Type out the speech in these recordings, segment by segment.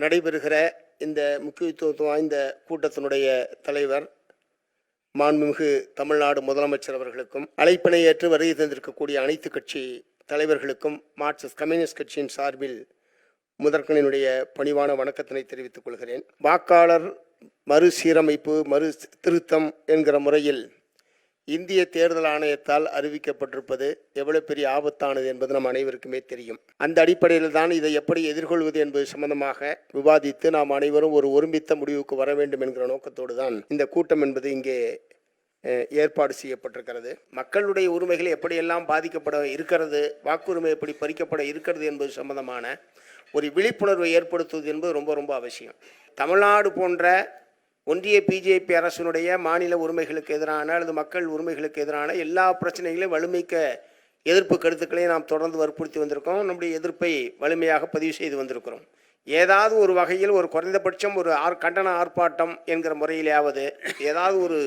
நடைபெறுகிற இந்த முக்கியத்துவம் வாய்ந்த கூட்டத்தினுடைய தலைவர் மாண்புமிகு தமிழ்நாடு முதலமைச்சர் அவர்களுக்கும் அழைப்பினை ஏற்று வருகை தந்திருக்கக்கூடிய அனைத்து கட்சி தலைவர்களுக்கும் மார்க்சிஸ்ட் கம்யூனிஸ்ட் கட்சியின் சார்பில் முதற்கனினுடைய பணிவான வணக்கத்தினை தெரிவித்துக் கொள்கிறேன். வாக்காளர் மறுசீரமைப்பு மறு திருத்தம் என்கிற முறையில் இந்திய தேர்தல் ஆணையத்தால் அறிவிக்கப்பட்டிருப்பது எவ்வளவு பெரிய ஆபத்தானது என்பது நம் அனைவருக்குமே தெரியும். அந்த அடிப்படையில் தான் இதை எப்படி எதிர்கொள்வது என்பது சம்பந்தமாக விவாதித்து நாம் அனைவரும் ஒரு ஒருமித்த முடிவுக்கு வர வேண்டும் என்கிற நோக்கத்தோடு தான் இந்த கூட்டம் என்பது இங்கே ஏற்பாடு செய்யப்பட்டிருக்கிறது. மக்களுடைய உரிமைகள் எப்படியெல்லாம் பாதிக்கப்பட இருக்கிறது வாக்குரிமை எப்படி பறிக்கப்பட இருக்கிறது என்பது சம்பந்தமான ஒரு விழிப்புணர்வை ஏற்படுத்துவது என்பது ரொம்ப ரொம்ப அவசியம். தமிழ்நாடு போன்ற ஒன்றிய பிஜேபி அரசினுடைய மாநில உரிமைகளுக்கு எதிரான அல்லது மக்கள் உரிமைகளுக்கு எதிரான எல்லா பிரச்சனைகளையும் வலிமைக்க எதிர்ப்பு கருத்துக்களை நாம் தொடர்ந்து வற்புறுத்தி வந்திருக்கோம். நம்முடைய எதிர்ப்பை வலிமையாக பதிவு செய்து வந்திருக்கிறோம். ஏதாவது ஒரு வகையில் ஒரு குறைந்தபட்சம் ஒரு ஆர் கண்டன ஆர்ப்பாட்டம் என்கிற முறையிலேயாவது ஏதாவது ஒரு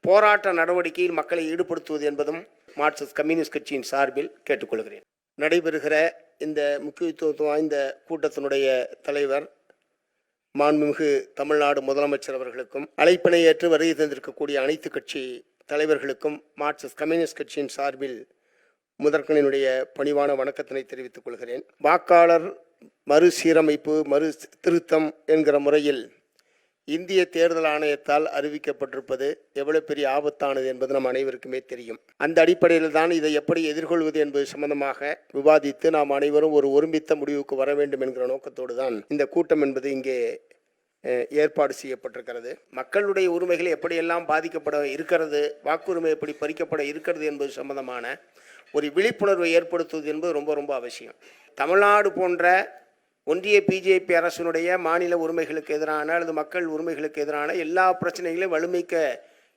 போராட்ட நடவடிக்கையில் மக்களை ஈடுபடுத்துவது என்பதும் மார்க்சிஸ்ட் கம்யூனிஸ்ட் கட்சியின் சார்பில் கேட்டுக்கொள்கிறேன். நடைபெறுகிற இந்த முக்கியத்துவம் வாய்ந்த கூட்டத்தினுடைய தலைவர் மாண்புமிகு தமிழ்நாடு முதலமைச்சர் அவர்களுக்கும் அழைப்பினை ஏற்று வருகை தந்திருக்கக்கூடிய அனைத்து கட்சி தலைவர்களுக்கும் மார்க்சிஸ்ட் கம்யூனிஸ்ட் கட்சியின் சார்பில் முதற்கனினுடைய பணிவான வணக்கத்தினை தெரிவித்துக் கொள்கிறேன். வாக்காளர் மறுசீரமைப்பு மறு திருத்தம் என்கிற முறையில் இந்திய தேர்தல் ஆணையத்தால் அறிவிக்கப்பட்டிருப்பது எவ்வளவு பெரிய ஆபத்தானது என்பது நம் அனைவருக்குமே தெரியும். அந்த அடிப்படையில் தான் இதை எப்படி எதிர்கொள்வது என்பது சம்பந்தமாக விவாதித்து நாம் அனைவரும் ஒரு ஒருமித்த முடிவுக்கு வர வேண்டும் என்கிற நோக்கத்தோடு தான் இந்த கூட்டம் என்பது இங்கே ஏற்பாடு செய்யப்பட்டிருக்கிறது. மக்களுடைய உரிமைகள் எப்படியெல்லாம் பாதிக்கப்பட இருக்கிறது வாக்குரிமை எப்படி பறிக்கப்பட இருக்கிறது என்பது சம்பந்தமான ஒரு விழிப்புணர்வை ஏற்படுத்துவது என்பது ரொம்ப ரொம்ப அவசியம். தமிழ்நாடு போன்ற ஒன்றிய பிஜேபி அரசினுடைய மாநில உரிமைகளுக்கு எதிரான அல்லது மக்கள் உரிமைகளுக்கு எதிரான எல்லா பிரச்சனைகளையும் வலிமைக்க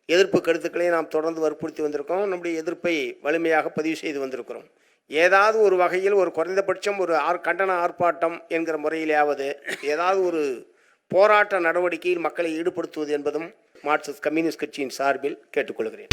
எதிர்ப்பு கருத்துக்களை நாம் தொடர்ந்து வற்புறுத்தி வந்திருக்கோம். நம்முடைய எதிர்ப்பை வலிமையாக பதிவு செய்து வந்திருக்கிறோம். ஏதாவது ஒரு வகையில் ஒரு குறைந்தபட்சம் ஒரு ஆர் கண்டன ஆர்ப்பாட்டம் என்கிற முறையிலேயாவது ஏதாவது ஒரு போராட்ட நடவடிக்கையில் மக்களை ஈடுபடுத்துவது என்பதும் மார்க்சிஸ்ட் கம்யூனிஸ்ட் கட்சியின் சார்பில் கேட்டுக்கொள்கிறேன்.